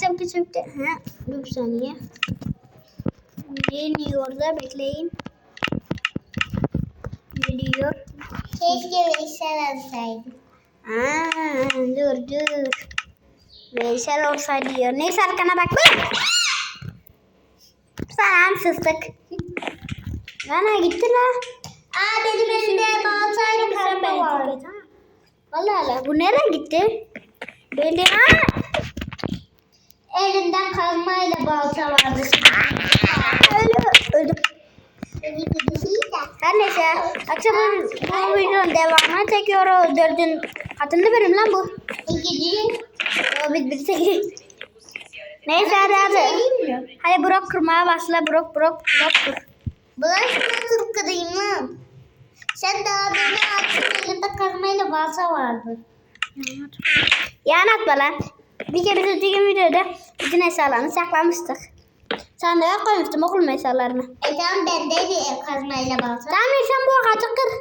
çabuk çabuk. Ha, dur bir saniye. Geliyor da bekleyin. Geliyor. Keşke Veysel alsaydı. Aa, dur dur. Veysel olsaydı diyor. Neyse arkana bak. Bak. Sen sıstık. Bana gitti la. Aa benim elimde baltayla kazma var. Allah Allah. Bu nereye gitti? Böyle ha. Elimde kazmayla balta vardı. Öldü. Öldü. Beni gidişiydi. Her neyse. Akşam bu, videonun devamını çekiyoruz. Dördün katında bölüm lan bu. Bit bit çekiyor. Neyse hadi hadi. Hadi Brok kırmaya başla. Brok Brok Brok kur. Bulaşma Turkadayım lan. Sen daha beni attın elimde kazmayla balta vardı. Yani atma lan. Bir kere de düğün videoda bütün eşyalarını saklamıştık. De yok koymuştum okul eşyalarını. E tamam bendeydi ev kazmayla balta. Tamam sen bu ağacı kır.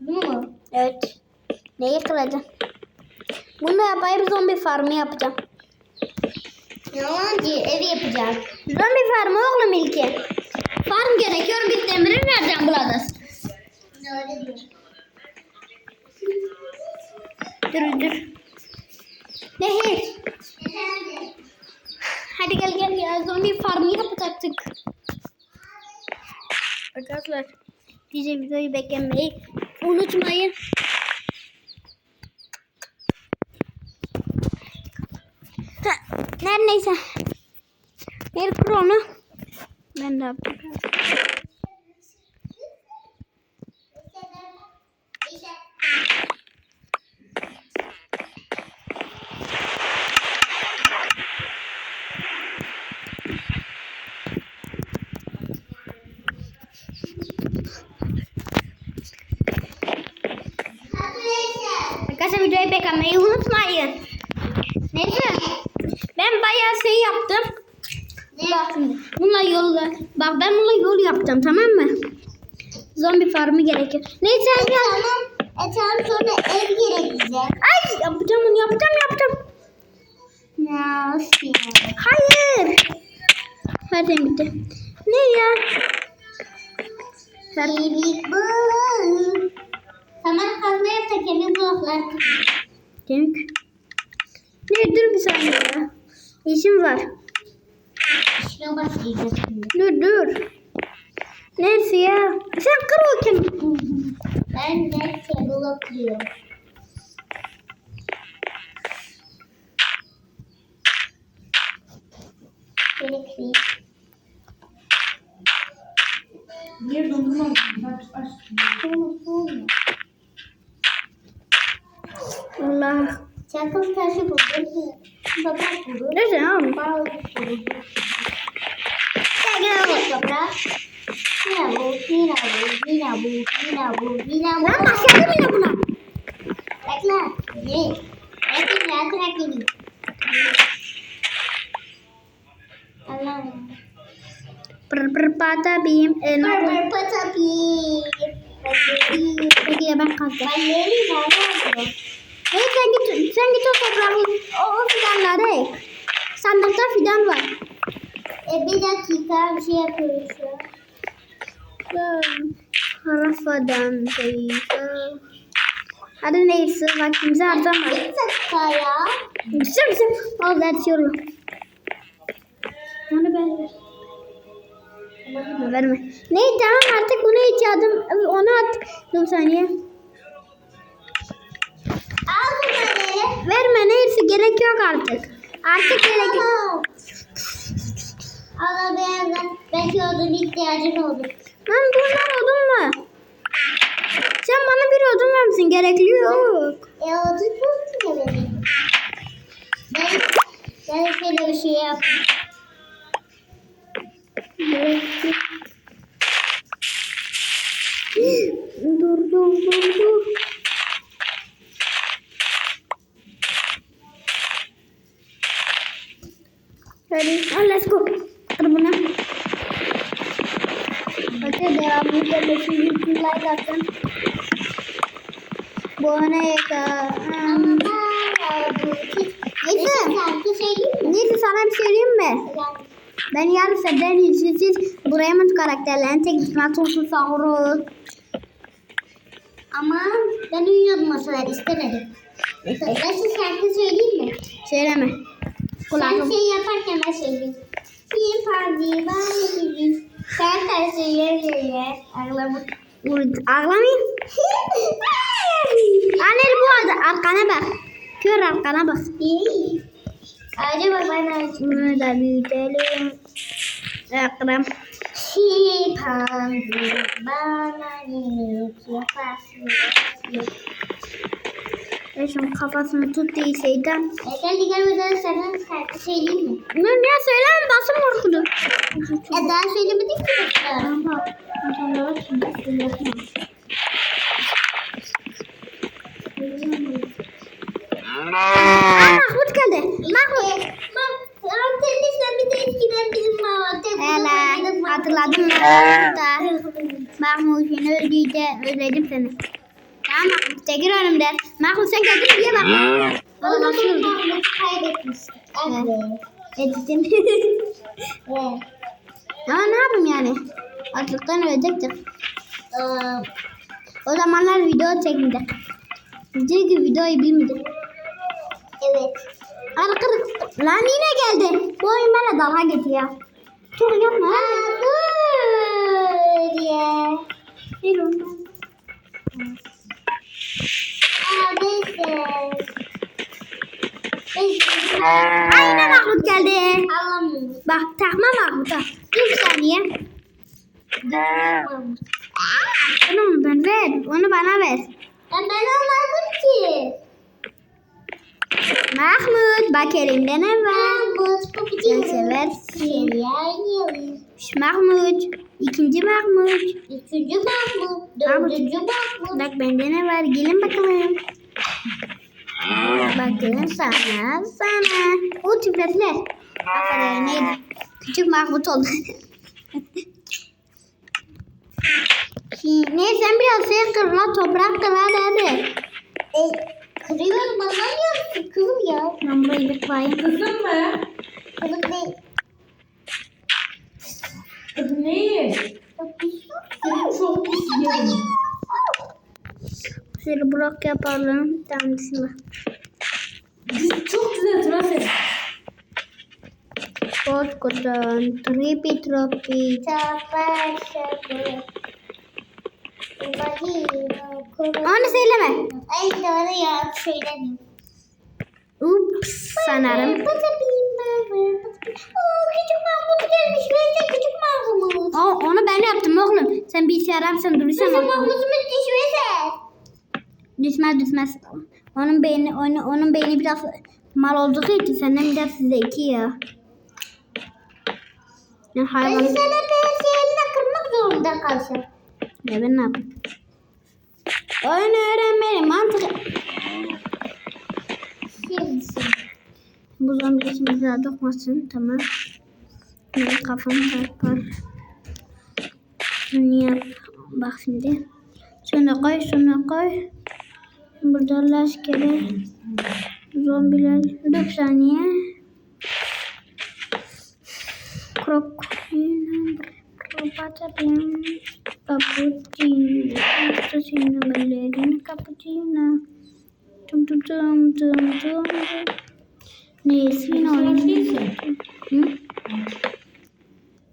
Bunu mu? Evet. Neyi kıracaksın? Bunu da yapayım zombi farmı yapacağım. Yalancı ev yapacağız. Zombi farmı oğlum ilki. Farm gerekiyor bir demiri nereden bulacağız? Dur dur. Ne hiç? Efendim? Hadi gel gel ya zombi farmı yapacaktık. Arkadaşlar diye videoyu beklemeyi unutmayın. Ha, Her neyse. Bir kur onu. Ben de yapacağım. Arkadaşlar videoyu beğenmeyi unutmayın. Neyse. Ben bayağı şey yaptım. Bak şimdi. Bununla yol Bak ben bununla yol yapacağım tamam mı? Zombi farmı gerekiyor. Neyse E tamam. E tamam sonra ev gerekecek. Ay yapacağım onu yapacağım yapacağım. Nasıl yani? Hayır. Hadi gitti. Ne ya? Ver. Birlik bu. Tamam kazma yap da kemik bloklar. Kemik. Ne dur bir saniye ya. İşim var. Şuna şimdi. Dur dur. Neyse ya. Sen kır o kemik. Ben de blokluyorum. Gerekli. Bir dondurma aç aç. Allah. Çakıl taşı buldum. Toprak buldum. Neyse oğlum. Bağlı buldum. Gel gel oğlum. Toprak. Yine bu, yine bu, yine bu, yine bu, yine bu. Lan başladım yine buna. Bekle. Ne? Bekle, bekle, bekle. Allah'ım. Pır pır pata bim. E, ne oldu? Pırpır patapi. Hey sen git, sen git o topraklı, o, o fidanları ek. Sandıkta fidan var. E bir dakika bir şey yapıyoruz. Harafadan teyze. Hadi neyse vaktimizi harcama. Bir dakika ya. Güzel güzel. Al ders yolla. Onu ben ver. Verme. Ne tamam artık bunu içiyordum. Onu at. Dur saniye. Verme neyse gerek yok artık. Artık gerek yok. Al beğendim. Belki odun ihtiyacın olur. Lan bunlar odun mu? Sen bana bir odun vermişsin. Gerekli yok. E odun çok mu benim? Ben, ben şöyle bir şey yapayım. Gerekli. dur dur dur dur. Hadi, al let's go. Kır bunu. Hadi devamlı gelmesin. YouTube like atın. Bu ne ka? Ama bu Neyse. Mi? sana bir şey söyleyeyim mi? Ben yarın senden izinsiz mı karakterlerini tek gitmez olsun sahuru. ama ben uyuyordum o sıra istemedim. Size şarkı söyleyeyim mi? Söyleme. Sen Kulağım. şey yaparken ben söyleyeyim. Bir parti ben gideyim. Sen de söyle söyle. Ağlama. Ağlamayın. Anne bu arada arkana bak. Kör arkana bak. İyi. Acaba bana Bunu da büyütelim. Akram. Şipanzi bana yemek yaparsın. E şunun kafasını tut şeytan. E gel gel buradan sana şarkı söyleyeyim mi? Ne ne söyleme basın korkudu. E daha söylemedik ki. Tamam. Tamam. Aa Mahmut geldi. Mahmut. Antenizden bir de eskiden bizim mama. Hele Mahmut'u. Mahmut seni öldüğünde özledim seni. Tamam Mahmut çekil önümden. Mahmut sen geldin diye bak. Bana nasıl? Mahmut kaybetmiştik. Evet. Edittim. Evet. Ama ne yapayım yani? Açlıktan ölecektik. Ee, O zamanlar video çekmedik. Çünkü videoyu bilmedik. evet. Arkadaş lan yine geldi. Bu oyun bana dalga geçiyor. Çok yapma. Aa, neyse. Neyse. Aynen Mahmut geldi. Alamıyorum. Bak takma Mahmut'a. Bir saniye. Onu ben ver. Onu bana ver. Ben ben almadım ki. Mahmut bak elimde ne var? Mahmut bu Sen bir seversin. Şey oynayalım. Şş, Mahmut. İkinci Mahmut. Üçüncü Mahmut. Dördüncü Mahmut. Bak bende ne var? Gelin bakalım. Bakın sana sana. O tüfekler. Aferin neydi? Küçük Mahmut oldu. Neyse sen biraz şey kır la toprak kır hadi hadi. E, kırıyorum anlamıyor Kırıl ya. Ben burayı bir koyayım. Kızım mı? Kırıl değil. Neyi? Seni çok pis yerim. Şöyle blok yapalım. Tamam şimdi. Biz çok güzel tıraş Koskocaman. Tripi tropi. Onu söyleme. Ay doğru ya söyledim. Ups sanırım. Baba. Oo küçük Mahmut gelmiş. Neyse küçük Mahmut. O, onu ben yaptım oğlum. Sen bilgisayar mısın durursan Bizim oğlum. Mahmut'umuz düşmese. Düşmez düşmez. Onun beyni onun, onun beyni biraz mal olduğu için senden biraz zeki ya. Ne Ben hayvan. sana bir şeyini kırmak zorunda kalacağım. Ya ben ne yapayım? Oyun öğrenmenin mantığı. Şimdi. Bu zombi içimize daha dokmasın. Tamam. Benim kafam çarpar. Şunu yap. Bak şimdi. Şunu koy, şunu koy. Burada laskeler. Zombiler. Bir saniye. Krokodil. Kapatayım. Cappuccino. Cappuccino. Ballerina cappuccino. Tum tum tum tum tum. Oyunu? değilsin. Hı?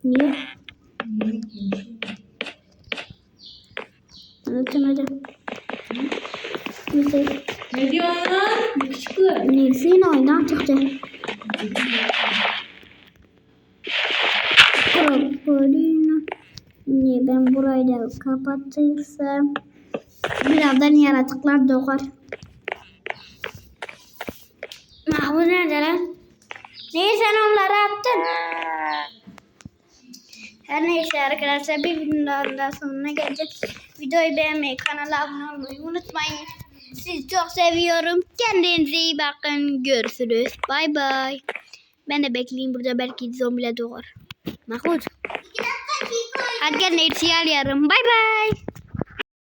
Niye? Anlatamadım. Neyse. Ne diyorsun lan? Yakışıklı. Nesin oyundan çıktı. Krokodil. Niye ben burayı da kapatırsam birazdan yaratıklar doğar. Mahmut nerede lan? Niye sen onları attın? Her neyse arkadaşlar bir videonun daha sonuna geleceğiz. Videoyu beğenmeyi, kanala abone olmayı unutmayın. Sizi çok seviyorum. Kendinize iyi bakın. Görüşürüz. Bay bay. Ben de bekleyeyim burada belki zombiler doğar. Mahmut. Hadi gel Net'i arıyorum. Bay bay.